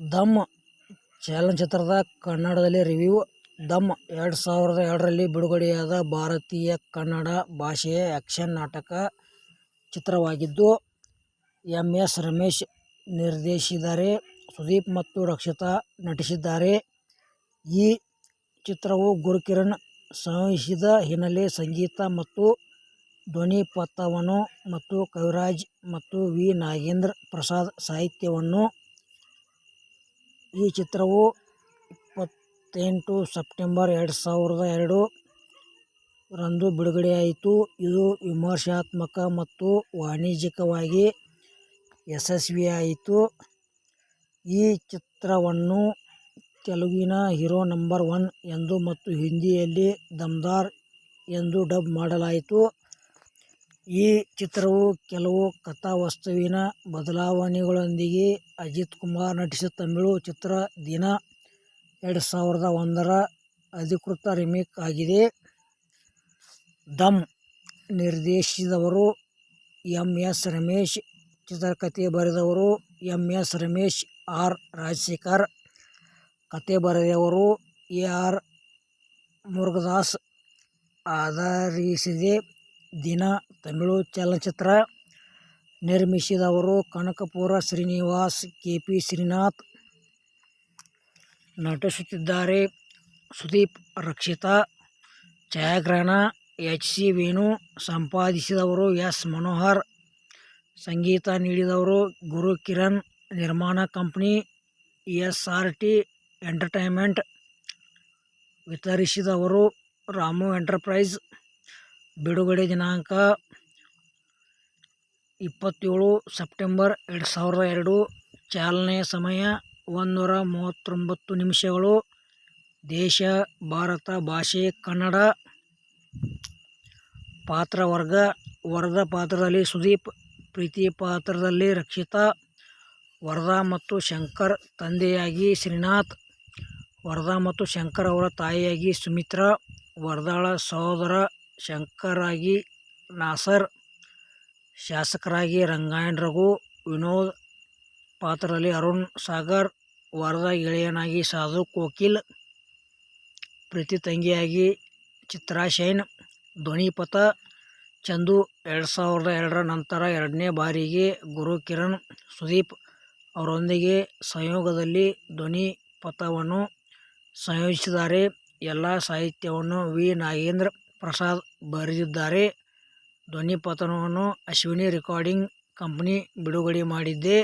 ದಮ್ ಚಲನಚಿತ್ರದ ಕನ್ನಡದಲ್ಲಿ ರಿವ್ಯೂ ದಮ್ ಎರಡು ಸಾವಿರದ ಎರಡರಲ್ಲಿ ಬಿಡುಗಡೆಯಾದ ಭಾರತೀಯ ಕನ್ನಡ ಭಾಷೆಯ ಆ್ಯಕ್ಷನ್ ನಾಟಕ ಚಿತ್ರವಾಗಿದ್ದು, ಎಂ ಎಸ್. ರಮೇಶ್ ನಿರ್ದೇಶಿಸಿದ್ದಾರೆ. ಸುದೀಪ್ ಮತ್ತು ರಕ್ಷಿತಾ ನಟಿಸಿದ್ದಾರೆ. ಈ ಚಿತ್ರವು ಗುರುಕಿರಣ್ ಸಂಹಿಸಿದ ಹಿನ್ನೆಲೆ ಸಂಗೀತ ಮತ್ತು ಧ್ವನಿಪಥವನ್ನು ಮತ್ತು ಕವಿರಾಜ್ ಮತ್ತು ವಿ. ನಾಗೇಂದ್ರ ಪ್ರಸಾದ್ ಸಾಹಿತ್ಯವನ್ನು. ಈ ಚಿತ್ರವು ಇಪ್ಪತ್ತೆಂಟು ಸೆಪ್ಟೆಂಬರ್ ಎರಡು ಸಾವಿರದ ಎರಡು ರಂದು ಬಿಡುಗಡೆಯಾಯಿತು. ಇದು ವಿಮರ್ಶಾತ್ಮಕ ಮತ್ತು ವಾಣಿಜ್ಯಿಕವಾಗಿ ಯಶಸ್ವಿಯಾಯಿತು. ಈ ಚಿತ್ರವನ್ನು ತೆಲುಗಿನ ಹೀರೋ ನಂಬರ್ ಒನ್ ಎಂದು ಮತ್ತು ಹಿಂದಿಯಲ್ಲಿ ದಮ್ದಾರ್ ಎಂದು ಡಬ್ ಮಾಡಲಾಯಿತು. ಈ ಚಿತ್ರವು ಕೆಲವು ಕಥಾವಸ್ತುವಿನ ಬದಲಾವಣೆಗಳೊಂದಿಗೆ ಅಜಿತ್ ಕುಮಾರ್ ನಟಿಸಿದ ತಮಿಳು ಚಿತ್ರ ದಿನ ಎರಡು ಸಾವಿರದ ಒಂದರ ಅಧಿಕೃತ ರಿಮೇಕ್ ಆಗಿದೆ. ದಮ್ ನಿರ್ದೇಶಿಸಿದವರು ಎಂ. ಎಸ್. ರಮೇಶ್, ಚಿತ್ರಕಥೆ ಬರೆದವರು M. S. Ramesh, R. Rajashekar, ಕತೆ ಬರೆದವರು ಎ. ಆರ್. ಮುರುಗದಾಸ್. ಆಧರಿಸಿದೆ ದಿನ ತಮಿಳು ಚಲನಚಿತ್ರ. ನಿರ್ಮಿಸಿದವರು ಕನಕಪುರ ಶ್ರೀನಿವಾಸ್, ಕೆ. ಪಿ. ಶ್ರೀನಾಥ್. ನಟಿಸುತ್ತಿದ್ದಾರೆ ಸುದೀಪ್, ರಕ್ಷಿತಾ. ಛಾಯಾಗ್ರಹಣ ಎಚ್. ಸಿ. ವೇಣು. ಸಂಪಾದಿಸಿದವರು ಎಸ್. ಮನೋಹರ್. ಸಂಗೀತ ನೀಡಿದವರು ಗುರು ಕಿರಣ್ ನಿರ್ಮಾಣ company S. R. T. Entertainment. ವಿತರಿಸಿದವರು Ramu enterprises. ಬಿಡುಗಡೆ ದಿನಾಂಕ ಇಪ್ಪತ್ತೇಳು ಸೆಪ್ಟೆಂಬರ್ ಎರಡು ಸಾವಿರದ ಎರಡು. ಚಾಲನೆಯ ಸಮಯ ಒಂದುನೂರ ಮೂವತ್ತೊಂಬತ್ತು ನಿಮಿಷಗಳು. ದೇಶ ಭಾರತ ಭಾಷೆ ಕನ್ನಡ. ಪಾತ್ರವರ್ಗ ವರದ ಪಾತ್ರದಲ್ಲಿ ಸುದೀಪ್, ಪ್ರೀತಿ ಪಾತ್ರದಲ್ಲಿ ರಕ್ಷಿತಾ. ವರದಾ ಮತ್ತು ಶಂಕರ್ ತಂದೆಯಾಗಿ ಶ್ರೀನಾಥ್. ವರದಾ ಮತ್ತು ಶಂಕರ್ ಅವರ ತಾಯಿಯಾಗಿ ಸುಮಿತ್ರಾ. ವರದಾಳ ಸಹೋದರ ಶಂಕರ್ಗಾಗಿ ನಾಸರ್. ಶಾಸಕರಾಗಿ ರಂಗಾಯಣ ರಘು. ವಿನೋದ್, ಪಾತ್ರದಲ್ಲಿ ಅರುಣ್ ಸಾಗರ್. ವಾರದ ಗೆಳೆಯನಾಗಿ ಸಾಧು ಕೋಕಿಲ್. ಪ್ರೀತಿ ತಂಗಿಯಾಗಿ ಚಿತ್ರಾ ಶೈನ್. ಧ್ವನಿಪಥ ಚಂದು. ಎರಡು ಸಾವಿರದ ಎರಡರ ನಂತರ ಎರಡನೇ ಬಾರಿಗೆ ಗುರು ಕಿರಣ್, ಸುದೀಪ್ ಅವರೊಂದಿಗೆ ಸಂಯೋಗದಲ್ಲಿ ಧ್ವನಿಪಥವನ್ನು ಸಂಯೋಜಿಸಿದ್ದಾರೆ. ಎಲ್ಲ ಸಾಹಿತ್ಯವನ್ನು ವಿ. ನಾಗೇಂದ್ರ ಪ್ರಸಾದ್ ಬರೆದಿದ್ದಾರೆ. ಧ್ವನಿಪಥವನ್ನು ಅಶ್ವಿನಿ ರೆಕಾರ್ಡಿಂಗ್ ಕಂಪನಿ ಬಿಡುಗಡೆ ಮಾಡಿದೆ.